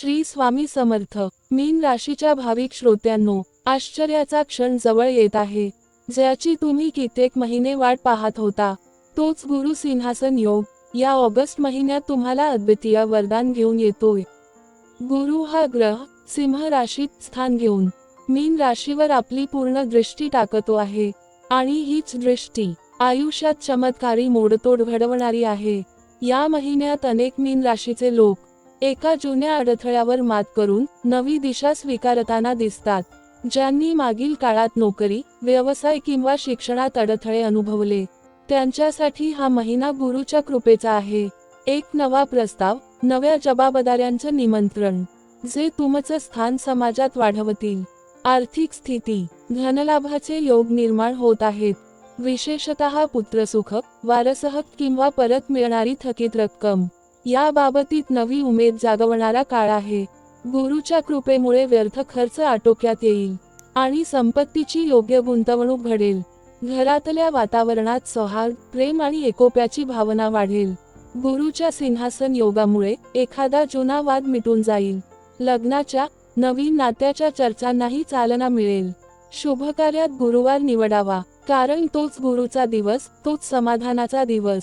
श्री स्वामी समर्थ. मीन राशीच्या भाविक श्रोत्यांनो आश्चर्याचा क्षण जवळ येत आहे. ज्याची तुम्ही कित्येक महिने वाट पाहत होता. तोच गुरु सिंहासन योग. या ऑगस्ट महिन्यात तुम्हाला अद्वितीय वरदान घेऊन येतोय. गुरु हा ग्रह सिंह राशीत स्थान घेऊन. मीन राशीवर आपली पूर्ण दृष्टी टाकतो आहे. आणि हीच दृष्टी आयुष्यात चमत्कारी मोडतोड घडवणारी आहे. या महिन्यात अनेक मीन राशीचे लोक एका जुन्या अडथळ्यावर मात करून नवी दिशा स्वीकारताना दिसतात. ज्यांनी मागील काळात नोकरी व्यवसाय किंवा शिक्षणात अडथळे अनुभवले त्यांच्यासाठी हा महिना गुरुच्या कृपेचा आहे. एक नवा प्रस्ताव नव्या जबाबदाऱ्यांचं निमंत्रण जे तुमचं स्थान समाजात वाढवतील. आर्थिक स्थिती धनलाभाचे योग निर्माण होत आहेत. विशेषतः पुत्रसुख वारसहक किंवा परत मिळणारी थकीत रक्कम. या बाबतीत नवी उमेद जागवणारा काळ आहे. गुरुच्या कृपेमुळे व्यर्थ खर्च आटोक्यात येईल आणि संपत्तीची योग्य गुंतवणूक घडेल. घरातल्या वातावरणात सौहार्द प्रेम आणि एकोप्याची भावना वाढेल. गुरुच्या सिंहासन योगामुळे एखादा जुना वाद मिटून जाईल. लग्नाच्या नवीन नात्याच्या चर्चांनाही चालना मिळेल. शुभकार्यात गुरुवार निवडावा कारण तोच गुरुचा दिवस तोच समाधानाचा दिवस.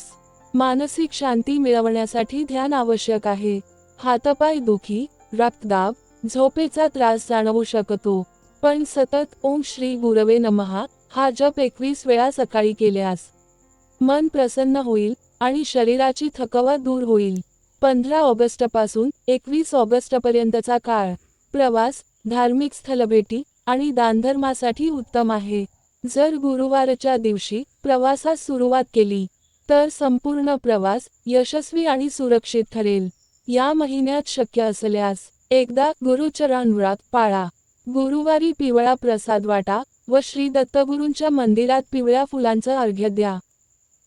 मानसिक शांती मिळवण्यासाठी ध्यान आवश्यक आहे. हातपाय दुखी रक्तदाब झोपेचा त्रास जाणवू शकतो. पण सतत ओम श्री गुरवे नमहा हा जप एकवीस वेळा सकाळी केल्यास. मन प्रसन्न होईल आणि शरीराची थकवा दूर होईल. पंधरा ऑगस्टपासून एकवीस ऑगस्ट पर्यंतचा काळ. प्रवास धार्मिक स्थलभेटी आणि दानधर्मासाठी उत्तम आहे. जर गुरुवारच्या दिवशी प्रवासास सुरुवात केली तर संपूर्ण प्रवास यशस्वी आणि सुरक्षित ठरेल. या महिन्यात शक्य असल्यास एकदा गुरुचरण व्रत पाळा. गुरुवारी पिवळा प्रसाद वाटा व श्री दत्तगुरूंच्या मंदिरात पिवळ्या फुलांचं अर्घ्य द्या.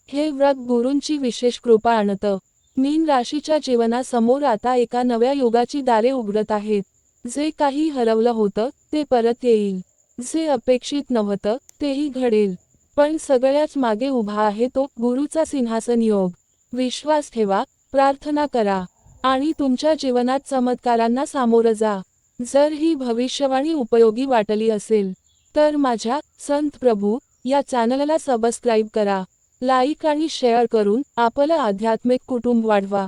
हे व्रत गुरूंची विशेष कृपा आणतं. मीन राशीच्या जीवनासमोर आता एका नव्या युगाची दारे उघडत आहेत. जे काही हरवलं होतं ते परत येईल. जे अपेक्षित नव्हतं तेही घडेल. पण सगळ्याच मागे उभा आहे तो गुरुचा सिंहासन योग. विश्वास ठेवा प्रार्थना करा आणि तुमच्या जीवनात चमत्कारांना सामोरं जा. जर ही भविष्यवाणी उपयोगी वाटली असेल तर माझ्या संत प्रभू या चॅनलला सबस्क्राईब करा लाईक आणि शेअर करून आपलं आध्यात्मिक कुटुंब वाढवा.